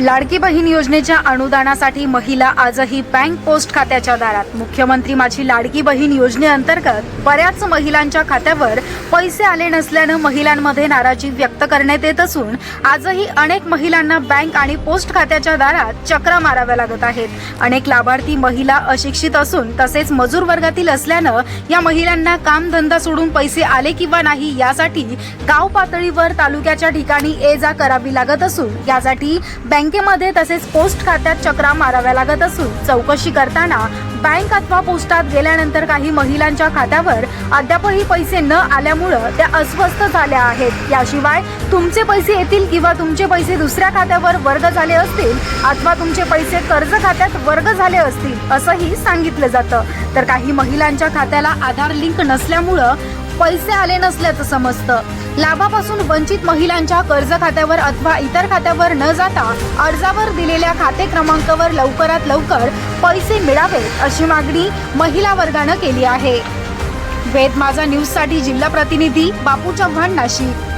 लाडकी बहीण योजनेच्या अनुदानासाठी महिला आजही बँक पोस्ट खात्याच्या दारात. मुख्यमंत्री माझी लाडकी बहीण योजनेअंतर्गत बऱ्याच महिलांच्या खात्यावर पैसे आले नसल्यानं महिलांमध्ये नाराजी व्यक्त करण्यात येत असून आजही अनेक महिलांना बँक आणि पोस्ट खात्याच्या दारात चक्रा माराव्या लागत आहेत. अनेक लाभार्थी महिला अशिक्षित असून तसेच मजूर वर्गातील असल्यानं या महिलांना कामधंदा सोडून पैसे आले किंवा नाही यासाठी गाव पातळीवर तालुक्याच्या ठिकाणी ये जा करावी लागत असून यासाठी बँक बँकेमध्ये तसेच पोस्ट खात्यात चक्रा माराव्या लागत असून चौकशी करताना बँक अथवा पोस्टात गेल्यानंतर काही महिलांच्या खात्यावर अद्यापही पैसे न आल्यामुळं त्या अस्वस्थ झाल्या आहेत. याशिवाय तुमचे पैसे येतील किंवा तुमचे पैसे दुसऱ्या खात्यावर वर्ग झाले असतील अथवा तुमचे पैसे कर्ज खात्यात वर्ग झाले असतील असंही सांगितलं जातं. तर काही महिलांच्या खात्याला आधार लिंक नसल्यामुळं पैसे आले नसल्याचं समजतं. लाभापासून वंचित महिलांच्या कर्ज खात्यावर अथवा इतर खात्यावर न जाता अर्जावर दिलेल्या खाते क्रमांकावर लवकरात लवकर पैसे मिळावेत अशी मागणी महिला वर्गानं केली आहे. वेद माझा न्यूजसाठी जिल्हा प्रतिनिधी बापू चव्हाण नाशिक.